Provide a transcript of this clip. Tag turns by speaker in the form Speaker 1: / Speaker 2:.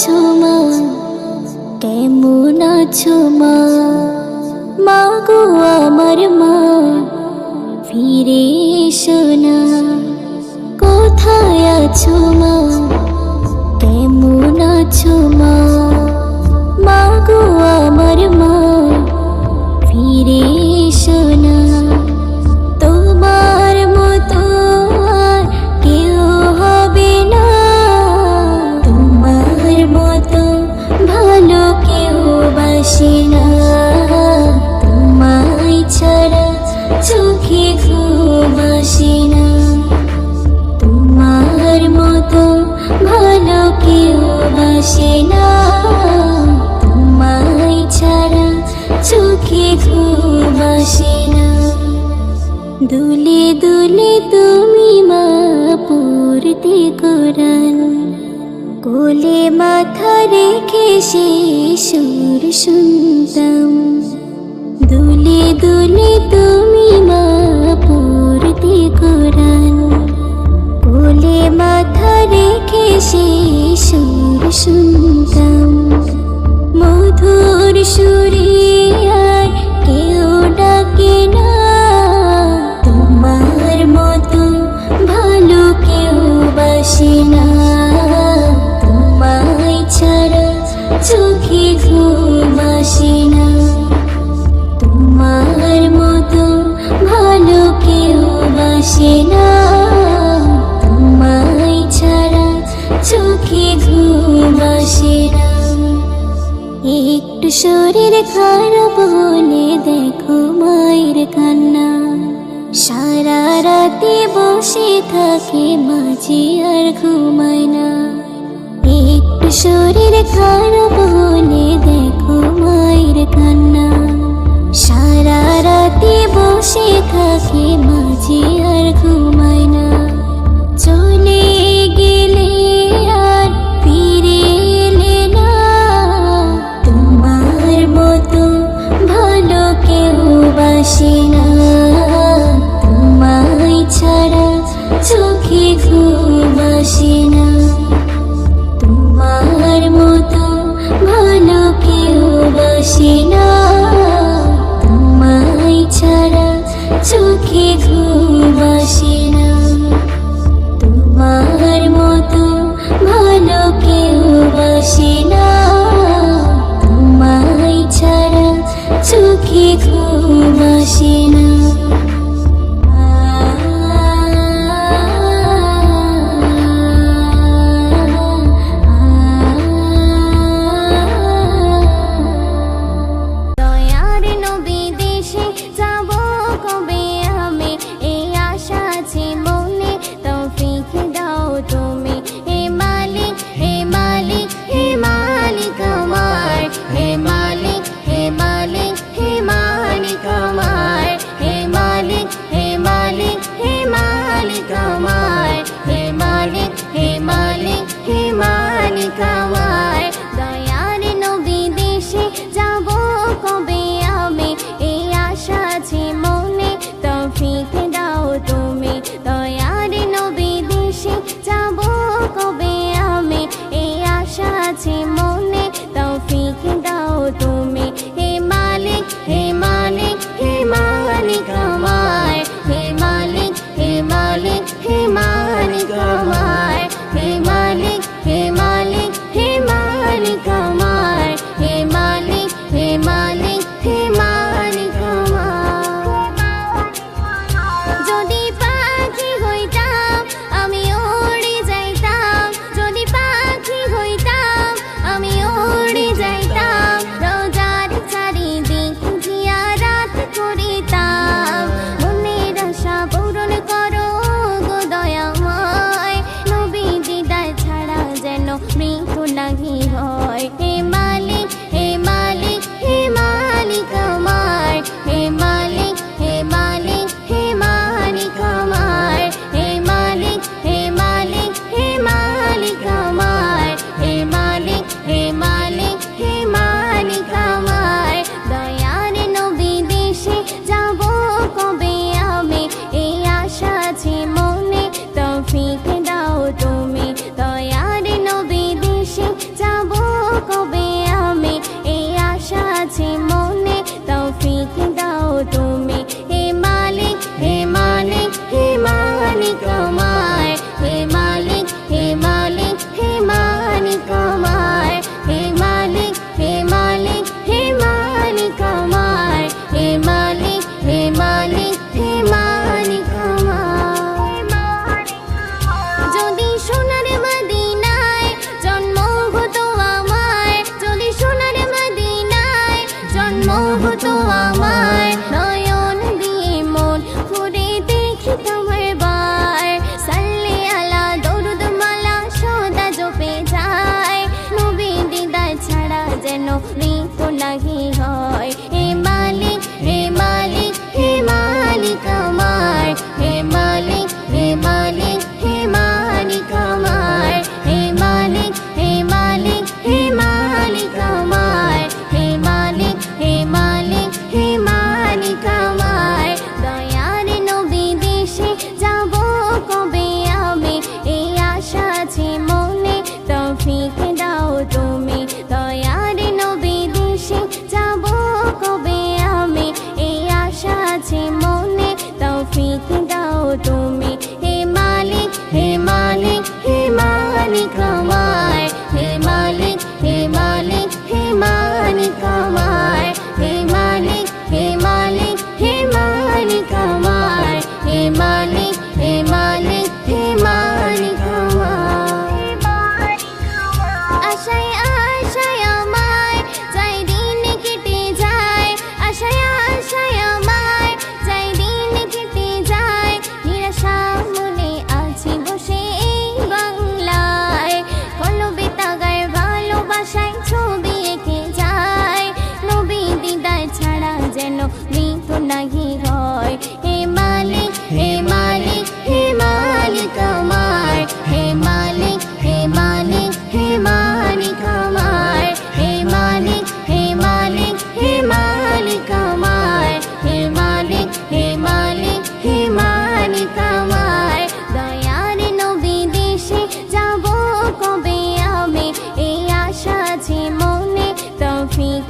Speaker 1: আছো মা? কেমন আছো মা? মা গো আমার মা, ফিরে এসো না। কোথায় আছো মা? কেমন আছো মা? বাসে না। তোমায় ছাড়া চোখে ঘুম আসে না। দুলে দুলে তুমি মা পড়তে কোরআন কোলে মাথা রেখে সে সুর শুনতাম। দুলে দুলে তুমি শুনতাম মধুর সুরে আর কেউ না। মতো ভালো চোখে তোমার মতো ভালো কেউ বাসে না। একটু শরীর খারাপ হলে দেখো মায়ের কান্না। সারা রাতে বসে থাকে মাঝে আর ঘুমায় না। একটু শরীর খারাপ হলে দেখো মায়ের কান্না। সারা রাতে বসে থাকে মাঝে বাসে
Speaker 2: नहीं नहीं মৃত্যু নাহি হয়। হে মালিক হে মালিক হে মালিক আমার। হে মালিক হে মালিক হে মালিক আমার। হে মালিক হে মালিক হে মালিক আমার। হে মালিক হে মালিক হে মালিক আমার। দয়ার নবী দেশে যাব কবে আমি? এই আশা আছে মনে তৌফিক